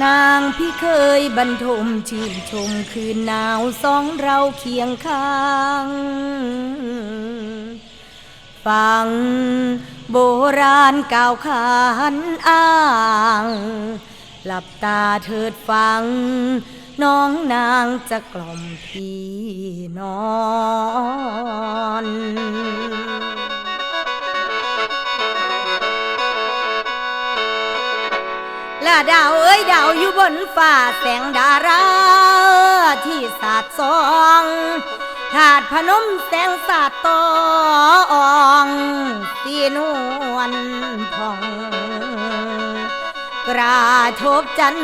นางพี่เคยบรรทมชื่นชมคืนหนาวสองเราเคียงข้าง ฟังโบราณกล่าวขานอ้าง หลับตาเถิดฟัง น้องนางจะกล่อมพี่นอน และดาวเอ้ยดาวอยู่บนฟ้าแสงดาราที่สาดสองถาดพนมแสงสาดตองสีนวลผ่อง กราทบจัน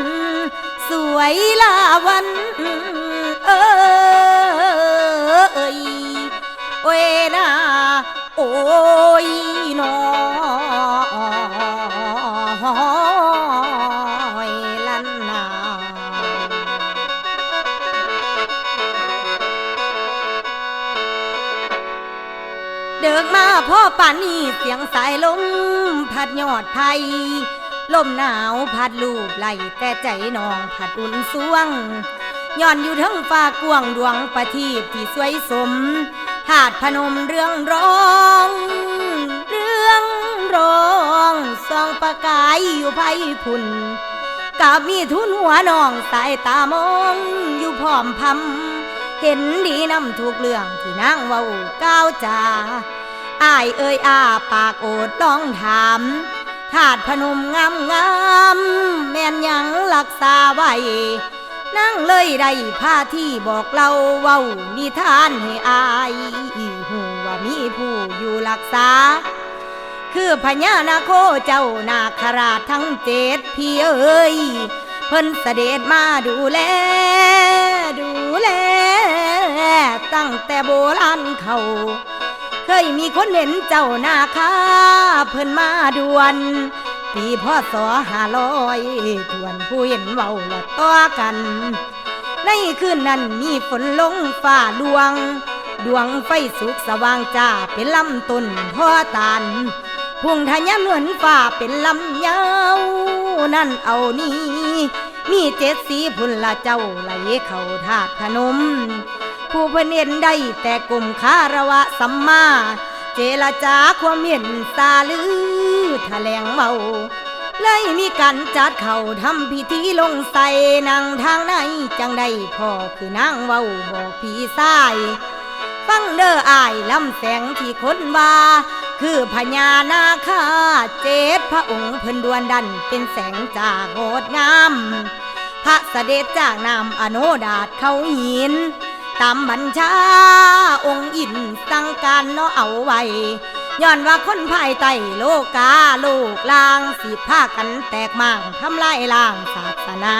สวยลาวันเอ้ยโอ้ยนาโอ้ย ดิกมาพ่อป่านนี้เสียงสายลมพัดยอดไทย ลมหนาวพัดลูบไหลแต่ใจน้องพัดอุ่นสวงย้อนอยู่ทั้งฟ้ากวางดวงประทีปที่สวยสมถาดพนมเรื่องร้อง เรื่องร้องสองประกายอยู่ไพพุนกับมีทุนหัวน้องสายตามองอยู่พร้อมพำเห็นดีนำทุกเรื่องที่นางเว้าก้าวจา อายเอ่ยอาปากโอดต้องถามถาดพนมงามงามแม่นยังรักษาไว้นั่งเลยได้ผ้าที่บอกเราเว้านิทานให้อายหูว่ามีผู้อยู่รักษา คือพญานาโคเจ้านาคราชทั้งเจ็ดพี่เอ้ยเพิ่นเสด็จมาดูแล ดูแล ตั้งแต่โบราณเขา เคยมีคนเห็นเจ้านาคาเพิ่นมาด่วน ปีพ่อสอหาลอยทวนผู้เห็นเว้าละต่อกัน ในคืนนั้นมีฝนลงฟ้าดวง ดวงไฟสุกสว่างจ้าเป็นลำต้นพ่อตาลพุ่งทะยานเหมือนฟ้าเป็นลำยาว นั่นเอานี่มีเจ็ดสีพุ่นละเจ้าไหลเข้าถาดพนม ผู้เพนเห็นได้แต่กลุ่มคารวะสัมมา เจรจาความเห็นสาลือแถลงเมาเลยมีการจัดเขาทำพิธีลงใส่นางทางไหนจังได้พ่อคือนางเว้าบอกพี่สายฟังเด้ออายลำแสงที่คนว่าคือพญานาคาเจดพระองค์เพิ่นดวนดันเป็นแสงจากโงดงาม พระเสด็จจากนามอโนดาตเขาหิน ตามบัญชาองค์อินสั่งการเนาะเอาไว้ย้อนว่าคนภายใต้โลกาโลกลางสิพากันแตกมั่งทำลายล้างศาสนา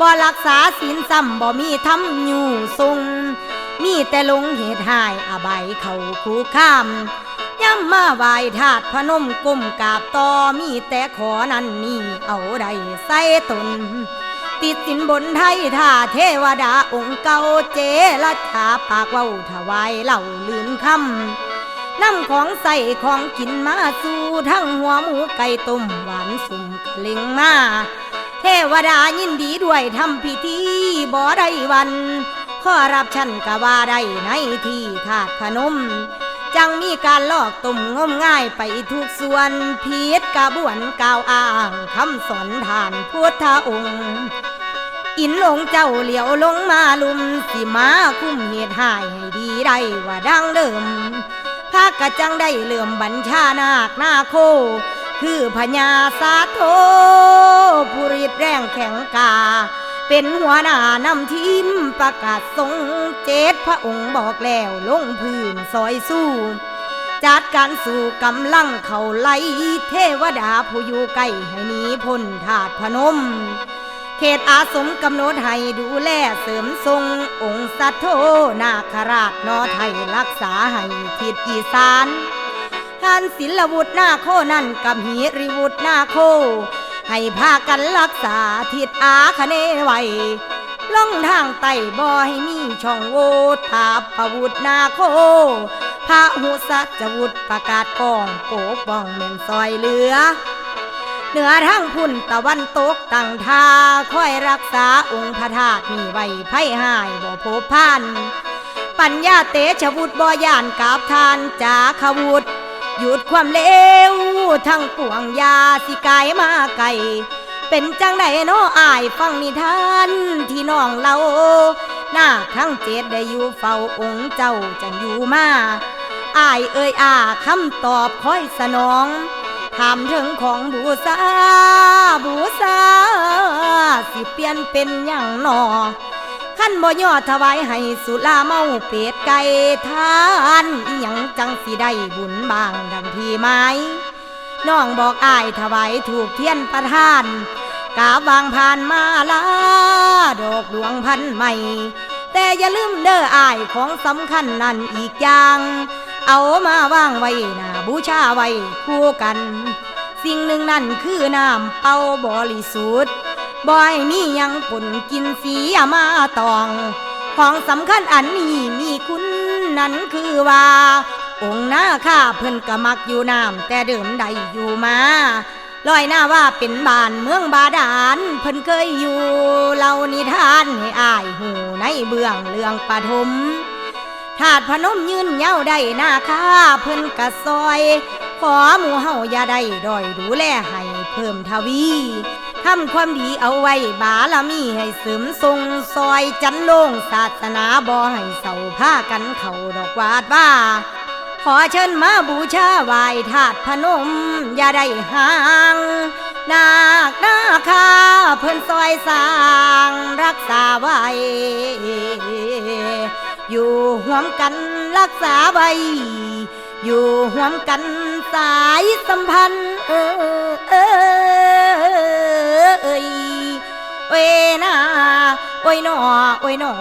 บ่รักษาศีลซ้ำบ่มีทำอยู่ทรงมีแต่ลงเหตุหายอบายเขาคู่ข้ามย่ำมาไหวถาดพนมก้มกราบต่อมีแต่ขอนั่นนี่เอาได้ใส่ตน ติดสินบนไทยท่าเทวดาองค์เก่าเจรัชาปากเว้าถวายเหล่าลืนคำนำของใส่ของกินมาสู่ทั้งหัวหมูไก่ต้มหวานสุ่มกะลิงมาเทวดายินดีด้วยทำพิธีบ่ได้วันขอรับฉันกะว่าได้ในที่ถาดพนม จังมีการลอกตุ่มงมง่ายไปทุกส่วนพีดกระบวนกาวอ้างคำสอนทานพุทธองค์ อินองเจ้าเหลียวลงมาลุมสิมาคุ้มเหตุหายให้ดีได้ว่าดังเดิมพากะจังได้เหลื่อมบัญชานาคนาโค คือพญาสาโทผู้ริดแรงแข็งกา เป็นหัวหน้านำทีมประกาศทรงเจ็ดพระองค์บอกแล้วลงพื้นซอยสู้จัดการสู่กำลังเขาไล่เทวดาผู้อยู่ใกล้ให้หนีพ้นถาดพนม เขตอาสมกำหนดให้ดูแลเสริมทรง องค์สัทโธนาคราชนอไทยรักษาให้ทิศอีสานท่านศิลวุฒนาโคนั่นกับหีริวุฒนาโค ให้พากันรักษาทิศอาคเนไวล่องทางไต่บ่อให้มีช่องโหวทาปวุฒนาโคพระหุสัจวุฒิประกาศกองโปกป้องเม่นซอยเหลือ เหนือทั้งพุ่นตะวันตกตั้งทาคอยรักษาองค์พระธาตุนี่ไว้ไพ่หายบ่พบพัน ปัญญาเตชะวุฒิบ่ยานกาบทานจาขวุฒหยุดความเลวทั้งปวงยาสิกายมาไก่เป็นจังไดโนอายฟังนิทานที่น้องเราหน้าทั้งเจ็ดได้อยู่เฝ้าองค์เจ้าจังอยู่มาอายเอ่ยอาคำตอบคอยสนอง ถามถึงของบูชาบูชาสิเปลี่ยนเป็นอย่างหนอขั้นบ่ยอดถวายให้สุลาเมาเป็ดไก่ทานอิหยังจังสิได้บุญบางดังที่ไม้น้องบอกอายถวายถูกเทียนประทานกาบางผ่านมาลาดอกดวงพันใหม่ แต่อย่าลืมเด้ออายของสำคัญนั่นอีกอย่าง เอามาวางไว้นาบูชาไว้คู่กัน สิ่งหนึ่งนั่นคือน้ำเป่าบริสุทธิ์บ่อยมียังปุ่นกินสีอามาตอง ของสำคัญอันนี้มีคุณนั่นคือว่า องค์หน้าข้าเพิ่นกะมักอยู่น้ำแต่เดิมใดอยู่มาลอยหน้าว่าเป็นบ้านเมืองบาดาลเพิ่นเคยอยู่เล่านิทานให้อายหูในเบื้องเรื่องปฐม ถาดพนมยืนเหย้าได้หน้าค่าเพิ่นกะซอย ขอหมู่เฮาอย่าได้ดอยดูแลให้เพิ่มทวีทำความดีเอาไว้บาละมีให้เสริมทรงซอยจันโลงศาสนาบ่ให้เศร้าผ้ากันเขาดอกวาดว่า ขอเชิญมาบูชาไหว้ถาดพนม อย่าได้ห่างนาคนาคาเพิ่นซอยสร้างรักษาไว้ อยู่ห่วมกันรักษาไว้ อยู่ห่วมกันสายสัมพันธ์ เออเออเอยเอ้ยนาโอ้ยนอโอ้ยนอ